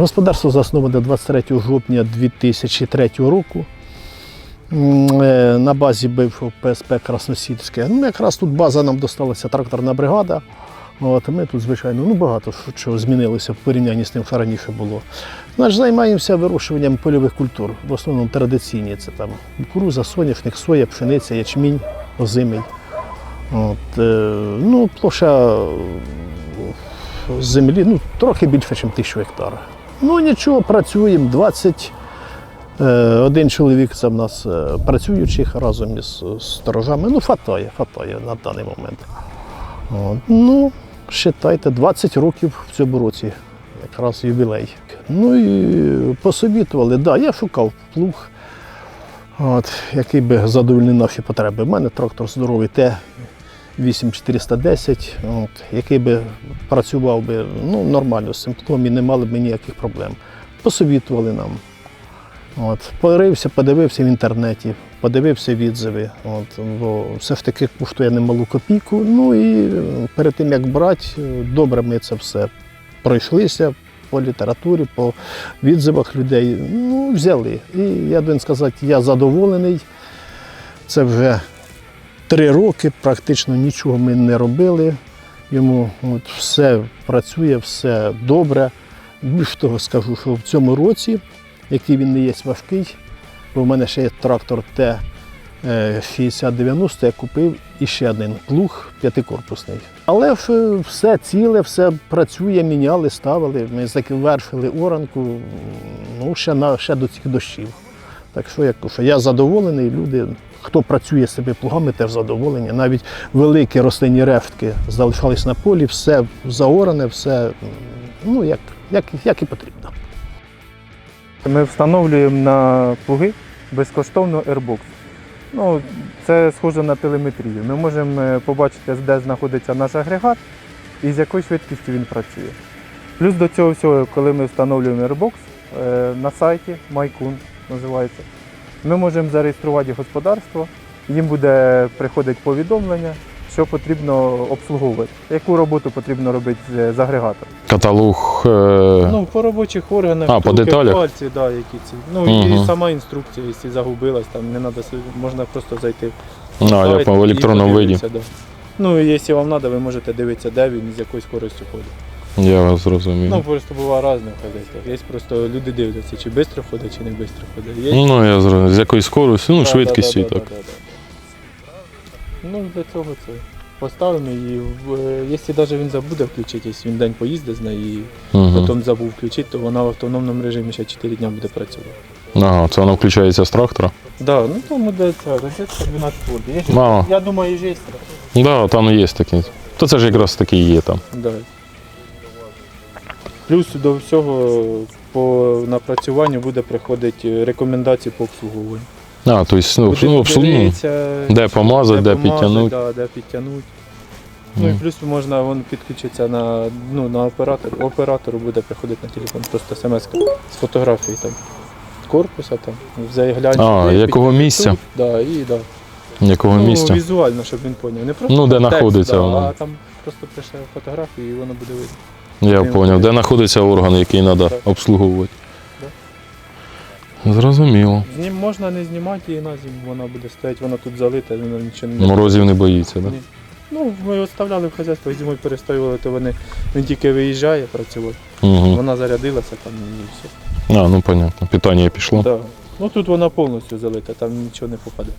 Господарство засноване 23 жовтня 2003 року. Е, На базі бив ПСП Красносільське. Ну, якраз тут база нам досталася тракторна бригада. От, ми тут, звичайно, ну, багато чого змінилося в порівнянні з тим, що раніше було. Значить, займаємося вирощуванням польових культур. В основному традиційні. Це там кукуруза, соняшник, соя, пшениця, ячмінь, озимий. От, е, ну, площа е, землі ну, трохи більше, ніж тисячу гектар. Ну нічого, працюємо. 21 чоловік це в нас е, працюючих разом із е, сторожами. Ну, фатає, фатає на даний момент. Ну, вважайте, 20 років в цьому році, якраз ювілей. Ну і посовітували, да, я шукав плуг, от, який би задовольнив наші потреби. У мене трактор здоровий Т 8410, от, який би працював би ну, нормально з і не мали б ніяких проблем. Посовітували нам. От, порився, подивився в інтернеті, подивився відзиви. От, бо все ж таки коштує немалу копійку. Ну і перед тим як брати, добре ми це все пройшлися по літературі, по відзивах людей. Ну, взяли. І я должен сказати, я задоволений. Це вже три роки, практично нічого ми не робили. Йому от, все працює, все добре. Більш того скажу, що в цьому році, який він не є важкий, бо в мене ще є трактор Т. е, 6090 я купив і ще один плуг п'ятикорпусний. Але все ціле, все працює, міняли, ставили. Ми завершили оранку ну, ще, на, ще до цих дощів. Так що, як що я задоволений, люди, хто працює цими плугами, теж задоволені. Навіть великі рослинні рештки залишались на полі, все заоране, все ну, як, як, як і потрібно. Ми встановлюємо на плуги безкоштовно Airbox. Ну, це схоже на телеметрію. Ми можемо е, побачити, де знаходиться наш агрегат і з якою швидкістю він працює. Плюс до цього всього, коли ми встановлюємо Airbox е, на сайті MyCun називається, ми можемо зареєструвати господарство, їм буде приходити повідомлення, що потрібно обслуговувати, яку роботу потрібно робити з- з агрегатом. Каталог. Е... Ну, по робочих органах, А, по деталях? пальці, да, які ці. Ну Мгм. і сама інструкція, якщо загубилась, там не треба можна просто зайти. а, я сайт по- і електронному виді. подивитися, Да. Ну, і якщо вам треба, ви можете дивитися, де він і з якою скоростю ходить. Я вас зрозумів. Ну, просто буває різне в хазяйствах. Є просто люди дивляться, чи швидко ходить, чи не швидко ходить. Є... Ну, я зрозумів. З якою скоростю, ну, Да, швидкістю да, да, так. да, да, да. Ну, для цього це поставимо і в- е, якщо навіть він забуде включити, якщо він день поїздить з нею і Угу. потім забув включити, то вона в автономному режимі ще 4 дні буде працювати. Ага, це воно включається з трактора. Да, ну там буде ця розетка 12 вольт. Є Мама. Я думаю, є жестра. Да, там є такі. То це ж якраз такі є там. Да. Плюс до всього по напрацюванню буде приходити рекомендації по обслуговуванню. А, тобто, ну, Куди ну, обслуг- ну, де помазати, де помазати, підтягнути. Да, де підтягнути. Ну і плюс можна вон підключитися на, ну, на оператор. Оператору буде приходити на телефон просто смс з фотографії там корпуса, там, заглянь. А, якого місця? Да, і, да. Якого ну, місця? Візуально, щоб він зрозумів. Не просто Ну, де текст, знаходиться да, воно. А там просто пише фотографію і воно буде видно. Я зрозумів. Де знаходиться орган, який треба обслуговувати. Зрозуміло. Знім можна не знімати її на зиму, вона буде стояти, вона тут залита, вона нічого не Морозів не боїться, так? Да? Ну, ми оставляли в хазяйство, зимою перестоювали, то вони, він тільки виїжджає працювати. Угу. Вона зарядилася там і все. А, ну понятно. Питання пішло. Да. Ну тут вона повністю залита, там нічого не попаде.